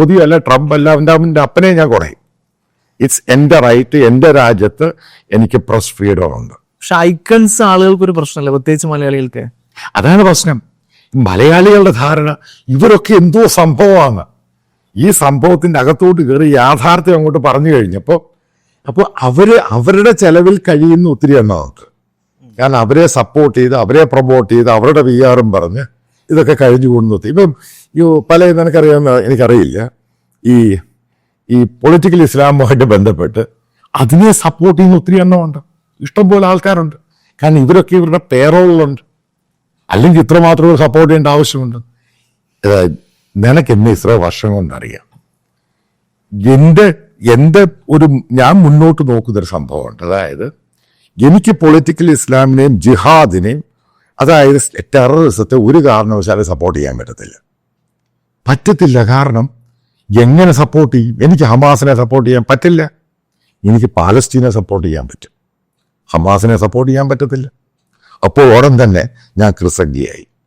മോദി അല്ല ട്രംപ് അല്ല അവന്റെ അവന്റെ അപ്പനെ ഞാൻ കുറയും ഇറ്റ്സ് എന്റെ റൈറ്റ് എന്റെ രാജ്യത്ത് എനിക്ക് പ്രസ് ഫ്രീഡം ഉണ്ട്. പക്ഷെ ഐക്കൺസ് ആളുകൾക്ക് ഒരു പ്രശ്നമല്ല? പ്രത്യേകിച്ച് മലയാളികൾക്ക്? അതാണ് പ്രശ്നം. മലയാളികളുടെ ധാരണ ഇവരൊക്കെ എന്തോ സംഭവമാണ്. ഈ സംഭവത്തിന്റെ അകത്തോട്ട് കയറി യാഥാർത്ഥ്യം അങ്ങോട്ട് പറഞ്ഞു കഴിഞ്ഞപ്പോൾ അപ്പോൾ അവർ അവരുടെ ചെലവിൽ കഴിയുന്ന ഒത്തിരി എണ്ണം നമുക്ക് കാരണം അവരെ സപ്പോർട്ട് ചെയ്ത് അവരെ പ്രൊമോട്ട് ചെയ്ത് അവരുടെ വി ആറും പറഞ്ഞ് ഇതൊക്കെ കഴിഞ്ഞു കൊണ്ടു ഇപ്പം ഈ പല നിനക്കറിയാവുന്ന എനിക്കറിയില്ല. ഈ ഈ പൊളിറ്റിക്കൽ ഇസ്ലാമുമായിട്ട് ബന്ധപ്പെട്ട് അതിനെ സപ്പോർട്ട് ചെയ്യുന്ന ഒത്തിരി എണ്ണമുണ്ട്. ഇഷ്ടംപോലെ ആൾക്കാരുണ്ട്. കാരണം ഇവരൊക്കെ ഇവരുടെ പേറോളുണ്ട് അല്ലെങ്കിൽ ഇത്രമാത്രം സപ്പോർട്ട് ചെയ്യേണ്ട ആവശ്യമുണ്ട്. നിനക്ക് എന്നെ ഇത്ര വർഷം കൊണ്ടറിയാം എന്റെ എന്റെ ഒരു ഞാൻ മുന്നോട്ട് നോക്കുന്നൊരു സംഭവമുണ്ട്. അതായത് എനിക്ക് പൊളിറ്റിക്കൽ ഇസ്ലാമിനെയും ജിഹാദിനെയും അതായത് ടെററിസത്തെ ഒരു കാരണവശാലും സപ്പോർട്ട് ചെയ്യാൻ പറ്റത്തില്ല. പറ്റത്തില്ല. കാരണം എങ്ങനെ സപ്പോർട്ട് ചെയ്യും? എനിക്ക് ഹമാസിനെ സപ്പോർട്ട് ചെയ്യാൻ പറ്റില്ല. എനിക്ക് പാലസ്തീനെ സപ്പോർട്ട് ചെയ്യാൻ പറ്റും. ഹമാസിനെ സപ്പോർട്ട് ചെയ്യാൻ പറ്റത്തില്ല. അപ്പോൾ ഉടൻ തന്നെ ഞാൻ കൃസംഗിയായി